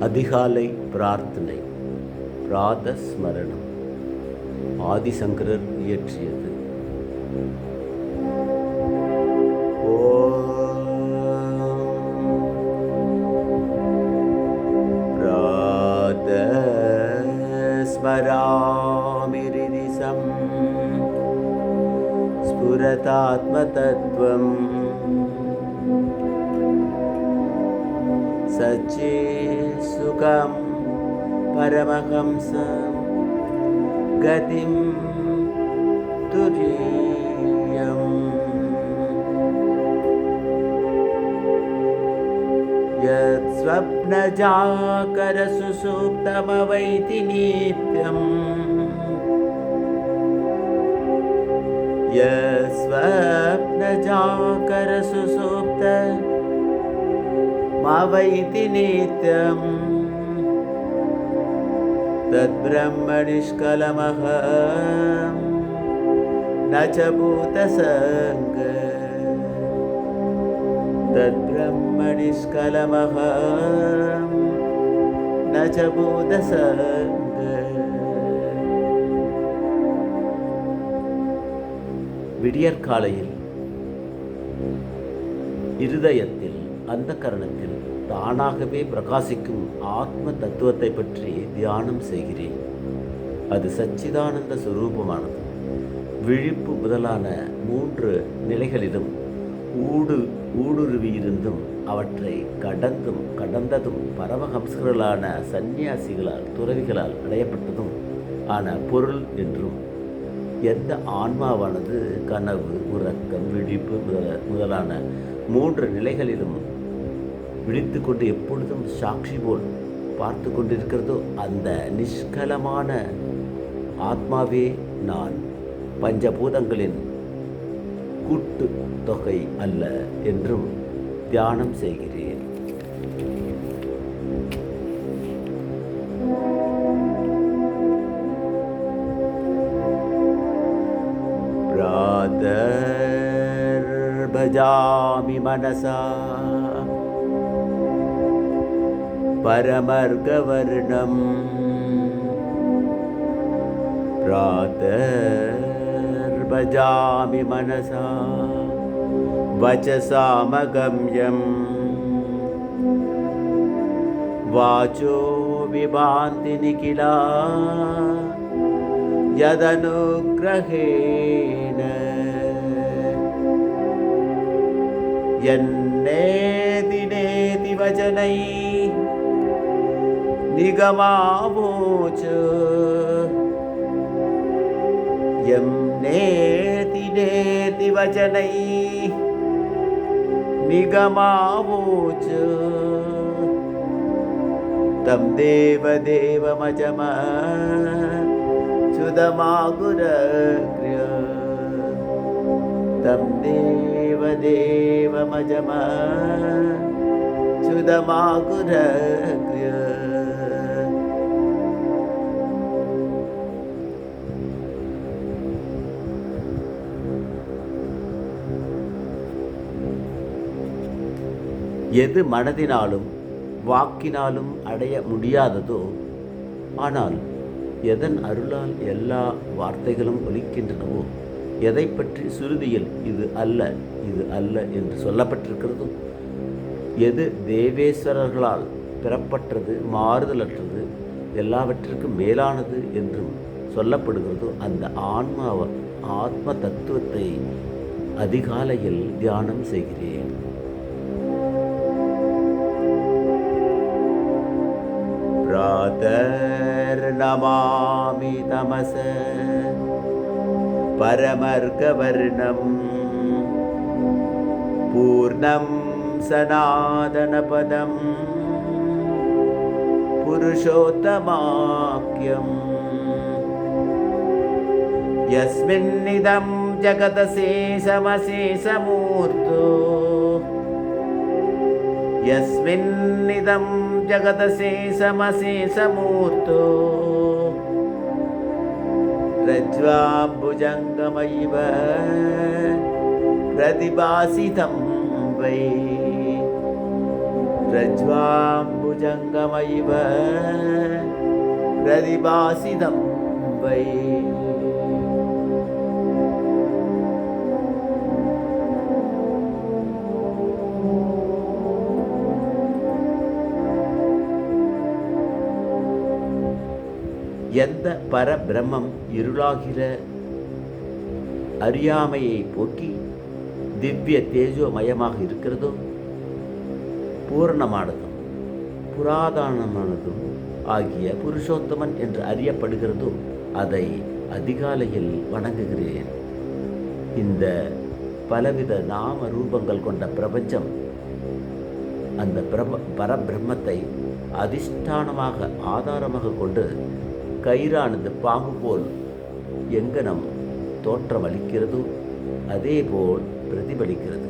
அதிகாலை பிரார்த்தனை பிராத ஸ்மரணம் ஆதிசங்கரர் இயற்றியது. ஸ்மராமிரிதிசம் ஸ்புரதாத்மதத்துவம் सच्चे सुखं परमहंसं गतिं तुरीयम् यत्स्वप्नजाकरसुसूक्तमवैति नित्यम् यस्वप्नजाकरसुसूक्त అవైతి నిత్యం తద్బ్రహ్మ నిష్కలమహ నూతసంగ తద్బ్రహ్మ నిష్కలమహ నూతసంగ விடியற்காலையில் இருதயத்தில் அந்த கரணத்தில் தானாகவே பிரகாசிக்கும் ஆத்ம தத்துவத்தை பற்றி தியானம் செய்கிறேன். அது சச்சிதானந்த சுரூபமானது. விழிப்பு முதலான மூன்று நிலைகளிலும் ஊடு ஊடுருவியிருந்தும் அவற்றை கடந்தும் கடந்ததும் பரமஹம்சர்களான சந்நியாசிகளால் துறவிகளால் அடையப்பட்டதும் ஆன பொருள் என்றும் எந்த ஆன்மாவானது கனவு உறக்கம் விழிப்பு முதல முதலான மூன்று நிலைகளிலும் விழித்து கொண்டு எப்பொழுதும் சாட்சி போல் பார்த்து கொண்டிருக்கிறதோ அந்த நிஷ்கலமான ஆத்மாவே நான். பஞ்சபூதங்களின் கூட்டு தொகை அல்ல என்றும் தியானம் செய்கிறேன். பிராதர் பஜாமி மனசா परमर्गवर्णम्। प्रातर्भजामि मनसा वचसामगम्यम् वाचो विभान्ति निखिला यदनुग्रहेण। यन्नेति नेति वचनै નિગમાવોચ યમ નેતિ નેતિ વચનૈ નિગમાવોચ તમ દેવ દેવમજમ ચુદમાગુરગ્ર્ય તમ દેવ દેવમજમ ચુદમાગુરગ્ર્ય எது மனதினாலும் வாக்கினாலும் அடைய முடியாததோ ஆனால் எதன் அருளால் எல்லா வார்த்தைகளும் ஒலிக்கின்றனவோ எதை பற்றி சுருதியில் இது அல்ல இது அல்ல என்று சொல்லப்பட்டிருக்கிறதோ எது தேவேஸ்வரர்களால் பெறப்பட்டது மாறுதலற்றது எல்லாவற்றிற்கும் மேலானது என்றும் சொல்லப்படுகிறதோ அந்த ஆன்மாவ ஆத்ம தத்துவத்தை அதிகாலையில் தியானம் செய்கிறேன். प्रातर्नमामि तमस परमर्गवर्णम् पूर्णं सनातनपदं पुरुषोत्तमाख्यम् यस्मिन्निदं जगदशेषमशेषमूर्तो यस्मिन्निदं जगदशेषमशेषमूर्तो रज्ज्वाम्बुजङ्गमयिव प्रतिभासितं वै रज्ज्वाम्बुजङ्गमयिव प्रतिभासितं वै எந்த பரபிரம்மம் இருளாகிற அறியாமையை போக்கி திவ்ய தேஜோமயமாக இருக்கிறதோ பூரணமானதும் புராதானமானதும் ஆகிய புருஷோத்தமன் என்று அறியப்படுகிறதோ அதை அதிகாலையில் வணங்குகிறேன். இந்த பலவித நாம ரூபங்கள் கொண்ட பிரபஞ்சம் அந்த பிரப பரபிரம்மத்தை அதிஷ்டானமாக ஆதாரமாக கொண்டு கயிறானது பாம்பு போல் எங்கனம் தோற்றமளிக்கிறதோ அதேபோல் பிரதிபலிக்கிறது.